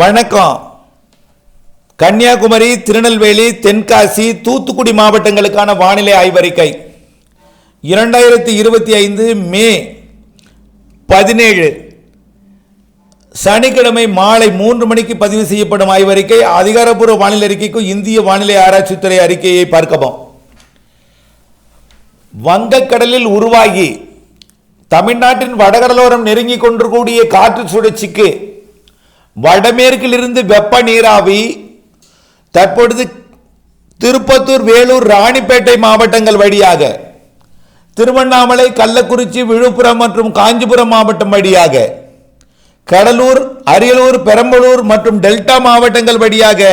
வணக்கம். கன்னியாகுமரி திருநெல்வேலி தென்காசி தூத்துக்குடி மாவட்டங்களுக்கான வானிலை ஆய்வறிக்கை. இரண்டாயிரத்தி இருபத்தி ஐந்து மே பதினேழு. சனிக்கிழமை மாலை மூன்று மணிக்கு பதிவு செய்யப்படும் ஆய்வறிக்கை. அதிகாரப்பூர்வ வானிலை அறிக்கைக்கும் இந்திய வானிலை ஆராய்ச்சித்துறை அறிக்கையை பார்க்கவும். வங்கக்கடலில் உருவாகி தமிழ்நாட்டின் வடகடலோரம் நெருங்கிக் கொண்டிருக்கூடிய காற்று சுழற்சிக்கு வடமேற்கிலிருந்து வெப்ப நீராவி தற்பொழுது திருப்பத்தூர் வேலூர் ராணிப்பேட்டை மாவட்டங்கள் வழியாக திருவண்ணாமலை கள்ளக்குறிச்சி விழுப்புரம் மற்றும் காஞ்சிபுரம் மாவட்டம் வழியாக கடலூர் அரியலூர் பெரம்பலூர் மற்றும் டெல்டா மாவட்டங்கள் வழியாக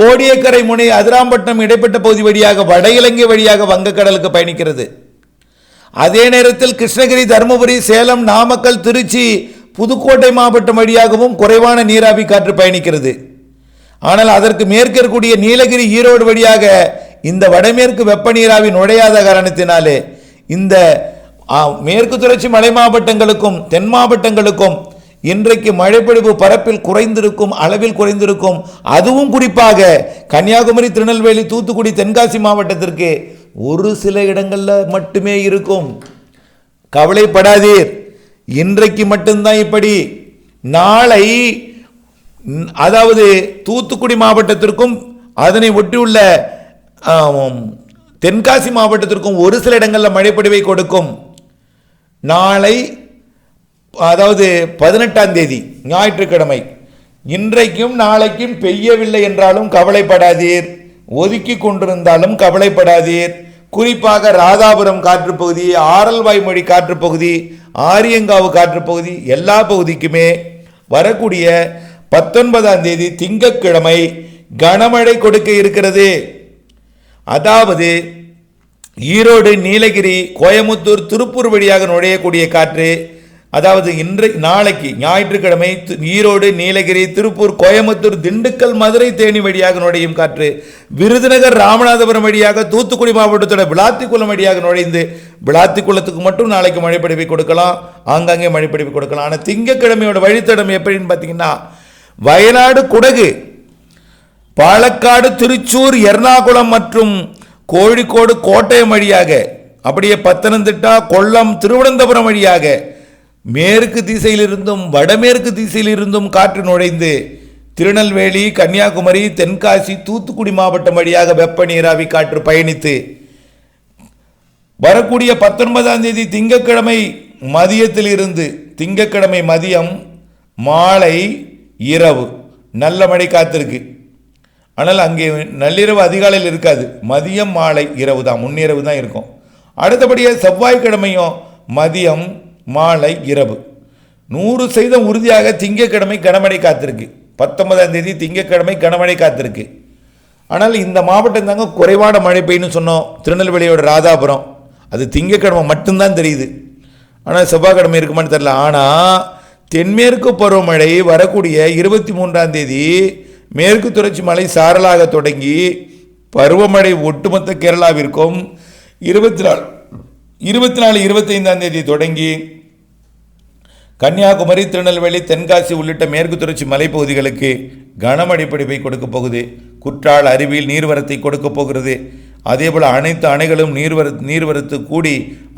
கோடியக்கரை முனை அதிராம்பட்டினம் இடைப்பட்ட பகுதி வழியாக வட இலங்கை வழியாக வங்கக்கடலுக்கு பயணிக்கிறது. அதே நேரத்தில் கிருஷ்ணகிரி தருமபுரி சேலம் நாமக்கல் திருச்சி புதுக்கோட்டை மாவட்டம் வழியாகவும் குறைவான நீராவி காற்று பயணிக்கிறது. ஆனால் அதற்கு மேற்கக்கூடிய நீலகிரி ஈரோடு வழியாக இந்த வடமேற்கு வெப்ப நீராவி நுழையாத காரணத்தினாலே இந்த மேற்கு தொடர்ச்சி மலை மாவட்டங்களுக்கும் தென் மாவட்டங்களுக்கும் இன்றைக்கு மழைப்பொழிவு பரப்பில் குறைந்திருக்கும் அளவில் குறைந்திருக்கும். அதுவும் குறிப்பாக கன்னியாகுமரி திருநெல்வேலி தூத்துக்குடி தென்காசி மாவட்டத்திற்கு ஒரு சில இடங்களில் மட்டுமே இருக்கும். கவலைப்படாதீர். இன்றைக்கு மட்டும்தான் இப்படி. நாளை அதாவது தூத்துக்குடி மாவட்டத்திற்கும் அதனை ஒட்டியுள்ள தென்காசி மாவட்டத்திற்கும் ஒரு சில இடங்களில் மழைப்பொழிவை கொடுக்கும். நாளை அதாவது பதினெட்டாம் தேதி ஞாயிற்றுக்கிழமை. இன்றைக்கும் நாளைக்கும் பெய்யவில்லை என்றாலும் கவலைப்படாதீர். ஒதுக்கி கொண்டிருந்தாலும் கவலைப்படாதீர். குறிப்பாக ராதாபுரம் காற்றுப்பகுதி ஆரல்வாய்மொழி காற்றுப்பகுதி ஆரியங்காவு காற்றுப்பகுதி எல்லா பகுதிக்குமே வரக்கூடிய பத்தொன்பதாம் தேதி திங்கட்கிழமை கனமழை கொடுக்க இருக்கிறது. அதாவது ஈரோடு நீலகிரி கோயமுத்தூர் திருப்பூர் வழியாக நுழையக்கூடிய காற்று அதாவது இன்றை நாளைக்கு ஞாயிற்றுக்கிழமை ஈரோடு நீலகிரி திருப்பூர் கோயமுத்தூர் திண்டுக்கல் மதுரை தேனி வழியாக நுழையும் காற்று விருதுநகர் ராமநாதபுரம் வழியாக தூத்துக்குடி மாவட்டத்தோட விளாத்திக்குளம் வழியாக நுழைந்து விளாத்திக்குளத்துக்கு மட்டும் நாளைக்கு மழைப்பிடிவை கொடுக்கலாம் ஆங்காங்கே மழைப்பிடிவை கொடுக்கலாம். ஆனால் திங்கக்கிழமையோட வழித்தடம் எப்படின்னு பார்த்தீங்கன்னா வயநாடு குடகு பாலக்காடு திருச்சூர் எர்ணாகுளம் மற்றும் கோழிக்கோடு கோட்டயம் வழியாக அப்படியே பத்தனந்திட்டா கொல்லம் திருவனந்தபுரம் வழியாக மேற்கு திசையிலிருந்தும் வடமேற்கு திசையிலிருந்தும் காற்று நுழைந்து திருநெல்வேலி கன்னியாகுமரி தென்காசி தூத்துக்குடி மாவட்டம் வழியாக வெப்ப நீராவி காற்று பயணித்து வரக்கூடிய பத்தொன்பதாம் தேதி திங்கட்கிழமை மதியத்தில் இருந்து திங்கட்கிழமை மதியம் மாலை இரவு நல்ல மழை காத்திருக்கு. ஆனால் அங்கே நள்ளிரவு அதிகாலையில் இருக்காது. மதியம் மாலை இரவு தான் முன்னிரவு தான் இருக்கும். அடுத்தபடியாக செவ்வாய்க்கிழமையும் மதியம் மாலை இரவு. நூறு சதவீதம் உறுதியாக திங்கக்கிழமை கனமழை காத்திருக்கு. பத்தொன்பதாம் தேதி திங்கக்கிழமை கனமழை காத்திருக்கு. ஆனால் இந்த மாவட்டம் தாங்க குறைவான மழை பெய்யும்னு சொன்னோம். திருநெல்வேலியோட ராதாபுரம். அது திங்கக்கிழமை மட்டும்தான் தெரியுது. ஆனால் செவ்வாய்க்கிழமை இருக்குமான்னு தெரில ஆனால் தென்மேற்கு பருவமழை வரக்கூடிய இருபத்தி மூன்றாம் தேதி மேற்கு தொடர்ச்சி மலை சாரலாக தொடங்கி பருவமழை ஒட்டுமொத்த கேரளாவிற்கும் இருபத்தி நாலு இருபத்தி நாலு இருபத்தைந்தாம் தேதி தொடங்கி கன்னியாகுமரி திருநெல்வேலி தென்காசி உள்ளிட்ட மேற்கு தொடர்ச்சி மலைப்பகுதிகளுக்கு கனமழை பிடிப்பை கொடுக்கப் போகுது. குற்றால அருவியில் நீர்வரத்தை கொடுக்கப் போகிறது. அதேபோல் அனைத்து அணைகளும் நீர்வர நீர்வரத்து கூடி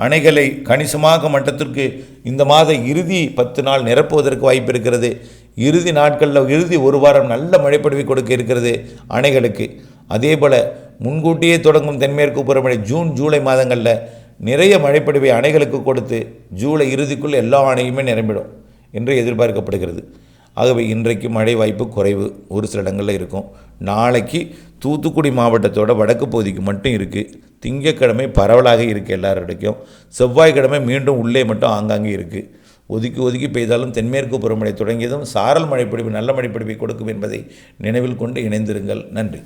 அணைகளை கணிசமாக மட்டத்திற்கு இந்த மாத இறுதி பத்து நாள் நிரப்புவதற்கு வாய்ப்பு இருக்கிறது. இறுதி நாட்களில் இறுதி ஒரு வாரம் நல்ல மழைப்படுவை கொடுக்க இருக்கிறது அணைகளுக்கு. அதேபோல் முன்கூட்டியே தொடங்கும் தென்மேற்கு புறமழை ஜூன் ஜூலை மாதங்களில் நிறைய மழைப்பொழிவை அணைகளுக்கு கொடுத்து ஜூலை இறுதிக்குள் எல்லா அணையுமே நிரம்பிடும் என்று எதிர்பார்க்கப்படுகிறது. ஆகவே இன்றைக்கு மழை வாய்ப்பு குறைவு ஒரு சில இடங்களில் இருக்கும். நாளைக்கு தூத்துக்குடி மாவட்டத்தோட வடக்கு பகுதிக்கு மட்டும் இருக்குது திங்கட்கிழமை பரவலாக இருக்குது எல்லாரிடக்கும். செவ்வாய்க்கிழமை மீண்டும் உள்ளே மட்டும் ஆங்காங்கே இருக்குது ஒதுக்கி ஒதுக்கி பெய்தாலும் தென்மேற்கு பருவமழை தொடங்கியதும் சாரல் மழைப்பிடிப்பு நல்ல மழைப்பிடிப்பை கொடுக்கும் என்பதை நினைவில் கொண்டு இணைந்திருங்கள். நன்றி.